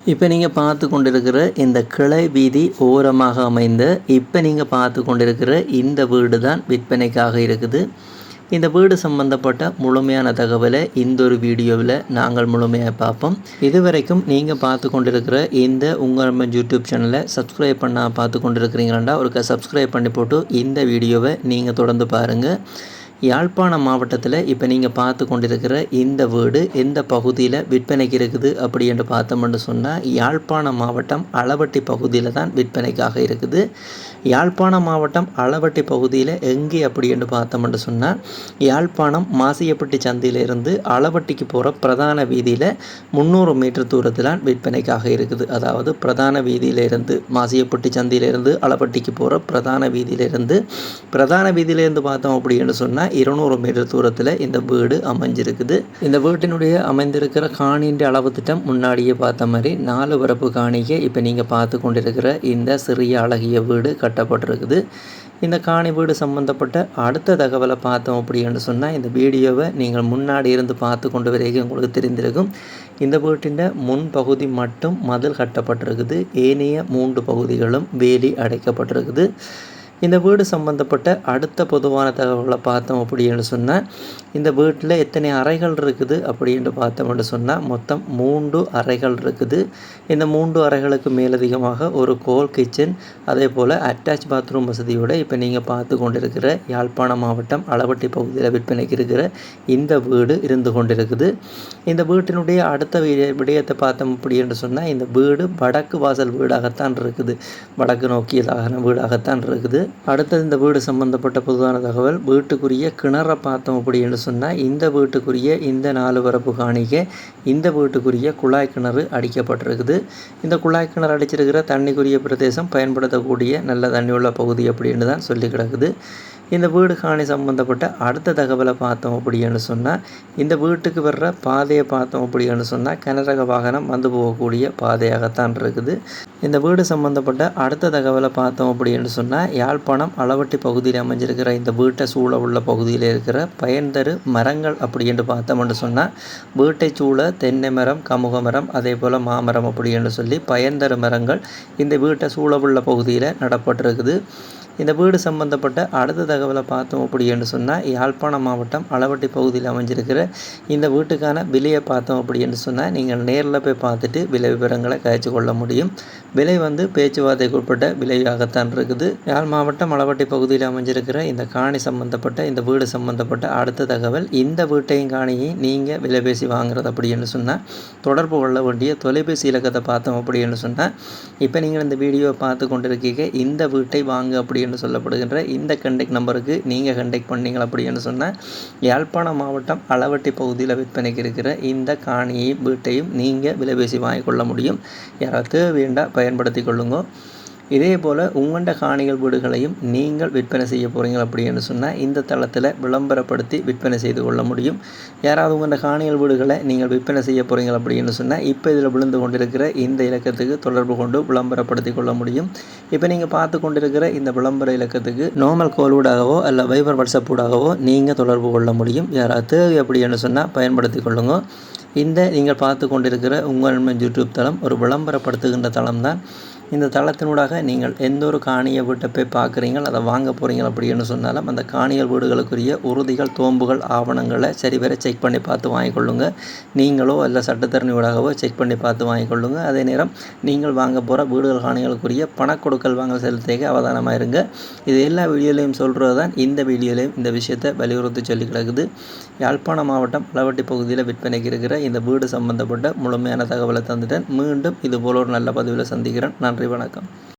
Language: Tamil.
இப்போ நீங்கள் பார்த்து கொண்டிருக்கிற இந்த கிளை வீதி ஓரமாக அமைந்த இப்போ நீங்கள் பார்த்து கொண்டிருக்கிற இந்த வீடு தான் விற்பனைக்காக இருக்குது. இந்த வீடு சம்பந்தப்பட்ட முழுமையான தகவலை இந்த ஒரு வீடியோவில் நாங்கள் முழுமையாக பார்ப்போம். இதுவரைக்கும் நீங்கள் பார்த்து கொண்டிருக்கிற இந்த உங்கள் யூடியூப் சேனலை சப்ஸ்கிரைப் பண்ணால் பார்த்து கொண்டிருக்கிறீங்களா ஒருக்க சப்ஸ்கிரைப் பண்ணி போட்டு இந்த வீடியோவை நீங்கள் தொடர்ந்து பாருங்கள் யாழ்ப்பாணம் மாவட்டத்தில் இப்போ நீங்கள் பார்த்து கொண்டிருக்கிற இந்த வீடு எந்த பகுதியில் விற்பனைக்கு இருக்குது அப்படி என்று பார்த்தோம்னு சொன்னால் யாழ்ப்பாணம் மாவட்டம் அளவட்டி பகுதியில் தான் விற்பனைக்காக இருக்குது. யாழ்ப்பாணம் மாவட்டம் அளவட்டி பகுதியில் எங்கே அப்படி என்று பார்த்தோம்னு சொன்னால் யாழ்ப்பாணம் மாசியப்பட்டி சந்தையிலிருந்து அளவட்டிக்கு போகிற பிரதான வீதியில் முந்நூறு மீட்டர் தூரத்தில் விற்பனைக்காக இருக்குது. அதாவது பிரதான வீதியிலிருந்து மாசியப்பட்டி சந்தையிலிருந்து அளவட்டிக்கு போகிற பிரதான வீதியிலிருந்து பிரதான வீதியிலேருந்து பார்த்தோம் அப்படின்னு சொன்னால் இருநூறு மீட்டர் தூரத்தில் இந்த வீடு அமைஞ்சிருக்குது. இந்த வீட்டினுடைய அமைந்திருக்கிற காணின்ற அளவு திட்டம் முன்னாடியே பார்த்த மாதிரி நாலு வரப்பு காணிக்கை இப்போ நீங்கள் பார்த்து கொண்டிருக்கிற இந்த சிறிய அழகிய வீடு கட்டப்பட்டிருக்குது. இந்த காணி வீடு சம்மந்தப்பட்ட அடுத்த தகவலை பார்த்தோம் அப்படின்னு சொன்னால் இந்த வீடியோவை நீங்கள் முன்னாடி இருந்து பார்த்து கொண்டு வரைக்கும் உங்களுக்கு தெரிந்திருக்கும். இந்த வீட்டின் முன்பகுதி மட்டும் மதில் கட்டப்பட்டிருக்குது. ஏனைய மூன்று பகுதிகளும் வேலி அடைக்கப்பட்டிருக்குது. இந்த வீடு சம்மந்தப்பட்ட அடுத்த பொதுவான தகவலை பார்த்தோம் அப்படின்னு சொன்னால் இந்த வீட்டில் எத்தனை அறைகள் இருக்குது அப்படின்ட்டு பார்த்தோம்னு சொன்னால் மொத்தம் மூன்று அறைகள் இருக்குது. இந்த மூன்று அறைகளுக்கு மேலதிகமாக ஒரு கோல் கிச்சன் அதே போல் அட்டாச் பாத்ரூம் வசதியோடு இப்போ நீங்கள் பார்த்து கொண்டிருக்கிற யாழ்ப்பாணம் மாவட்டம் அளவட்டி பகுதியில் விற்பனைக்கு இருக்கிற இந்த வீடு இருந்து கொண்டிருக்குது. இந்த வீட்டினுடைய அடுத்த விடயத்தை பார்த்தோம் அப்படின்னு சொன்னால் இந்த வீடு வடக்கு வாசல் வீடாகத்தான் இருக்குது. வடக்கு நோக்கியதாக வீடாகத்தான் இருக்குது. அடுத்தது இந்த வீடு சம்பந்தப்பட்ட பொதுவான தகவல் வீட்டுக்குரிய கிணறை பார்த்தோம் அப்படின்னு சொன்னால் இந்த வீட்டுக்குரிய இந்த நாலு வரப்பு காணிக்க இந்த வீட்டுக்குரிய குழாய் கிணறு அடிக்கப்பட்டிருக்குது. இந்த குழாய் கிணறு அடிச்சிருக்கிற தண்ணிக்குரிய பிரதேசம் பயன்படுத்தக்கூடிய நல்ல தண்ணி உள்ள பகுதி அப்படின்னு தான் சொல்லி கிடக்குது. இந்த வீடு காணி சம்மந்தப்பட்ட அடுத்த தகவலை பார்த்தோம் அப்படின்னு சொன்னால் இந்த வீட்டுக்கு வர்ற பாதையை பார்த்தோம் அப்படின்னு சொன்னால் கனரக வாகனம் வந்து போகக்கூடிய பாதையாகத்தான் இருக்குது. இந்த வீடு சம்மந்தப்பட்ட அடுத்த தகவலை பார்த்தோம் அப்படின்னு சொன்னால் யாழ்ப்பாணம் அளவட்டி பகுதியில் அமைஞ்சிருக்கிற இந்த வீட்டை சூழ உள்ள பகுதியில் இருக்கிற பயன்தரு மரங்கள் அப்படின்னு பார்த்தோம்னு சொன்னால் வீட்டை சூழ தென்னை மரம் கமுக மரம் அதே போல் மாமரம் அப்படின்னு சொல்லி பயன்தரு மரங்கள் இந்த வீட்டை சூழ உள்ள பகுதியில் நடப்பட்டிருக்குது. இந்த வீடு சம்பந்தப்பட்ட அடுத்த தகவலை பார்த்தோம் அப்படின்னு சொன்னால் யாழ்ப்பாணம் மாவட்டம் அளவட்டி பகுதியில் அமைஞ்சிருக்கிற இந்த வீட்டுக்கான விலையை பார்த்தோம் அப்படின்னு சொன்னால் நீங்கள் நேரில் போய் பார்த்துட்டு விலை விவரங்களை கழிச்சு கொள்ள முடியும். விலை வந்து பேச்சுவார்த்தைக்கு உட்பட்ட விலையாகத்தான் இருக்குது. யாழ் மாவட்டம் அளவட்டி பகுதியில் அமைஞ்சிருக்கிற இந்த காணி சம்பந்தப்பட்ட இந்த வீடு சம்பந்தப்பட்ட அடுத்த தகவல் இந்த வீட்டையும் காணியும் நீங்கள் விலை பேசி வாங்குறது அப்படின்னு சொன்னால் தொடர்பு கொள்ள வேண்டிய தொலைபேசி இலக்கத்தை பார்த்தோம் அப்படின்னு சொன்னால் இப்போ நீங்கள் இந்த வீடியோவை பார்த்து கொண்டிருக்கீங்க இந்த வீட்டை வாங்க அப்படின்னு என்று சொல்லப்படுகின்ற இந்த கண்டெக்ட் நம்பருக்கு நீங்கள் கண்டெக்ட் பண்ணீங்க அப்படின்னு சொன்னால் யாழ்ப்பாணம் மாவட்டம் அளவட்டி பகுதியில் விற்பனைக்கு இருக்கிற இந்த காணியையும் வீட்டையும் நீங்கள் விலைபேசி வாங்கிக்கொள்ள முடியும். யாராவது வேண்டாம் பயன்படுத்தி கொள்ளுங்க. இதே போல் உங்கள்ட காணிகள் வீடுகளையும் நீங்கள் விற்பனை செய்ய போகிறீங்க அப்படின்னு சொன்னால் இந்த தளத்தில் விளம்பரப்படுத்தி விற்பனை செய்து கொள்ள முடியும். யாராவது உங்கள்ட காணிகள் வீடுகளை நீங்கள் விற்பனை செய்ய போகிறீங்க அப்படின்னு சொன்னால் இப்போ இதில் விழுந்து கொண்டிருக்கிற இந்த இலக்கத்துக்கு தொடர்பு கொண்டு விளம்பரப்படுத்தி கொள்ள முடியும். இப்போ நீங்கள் பார்த்து கொண்டிருக்கிற இந்த விளம்பர இலக்கத்துக்கு நார்மல் கோல்வூடாகவோ அல்ல வைபர் வாட்ஸ்அப் ஊடாகவோ நீங்கள் தொடர்பு கொள்ள முடியும். யாராவது தேவை அப்படின்னு சொன்னால் பயன்படுத்தி கொள்ளுங்க. இந்த நீங்கள் பார்த்து கொண்டிருக்கிற உங்கள் யூடியூப் தளம் ஒரு விளம்பரப்படுத்துகின்ற தளம் தான் இந்த தளத்தினூடாக நீங்கள் எந்த ஒரு காணிய வீட்டை போய் பார்க்குறீங்கள் அதை வாங்க போகிறீங்க அப்படின்னு சொன்னாலும் அந்த காணிகள் வீடுகளுக்குரிய உறுதிகள் தோம்புகள் ஆவணங்களை சரிவர செக் பண்ணி பார்த்து வாங்கிக்கொள்ளுங்க நீங்களோ அல்ல சட்டத்தரணி ஊடாகவோ செக் பண்ணி பார்த்து வாங்கிக்கொள்ளுங்க அதே நேரம் நீங்கள் வாங்க போகிற வீடுகள் காணிகளுக்குரிய பணக்கொடுக்கல் வாங்கல் செலுத்தேக அவதானமாக இருங்க. இது எல்லா வீடியோலையும் சொல்கிறது தான் இந்த வீடியோலையும் இந்த விஷயத்தை வலியுறுத்தி சொல்லி கிடக்குது. யாழ்ப்பாணம் மாவட்டம் பலவட்டி பகுதியில் விற்பனைக்கு இருக்கிற இந்த வீடு சம்பந்தப்பட்ட முழுமையான தகவலை தந்துட்டேன். மீண்டும் இது போல ஒரு நல்ல பதிவில் சந்திக்கிறேன். நன்றி வணக்கம்.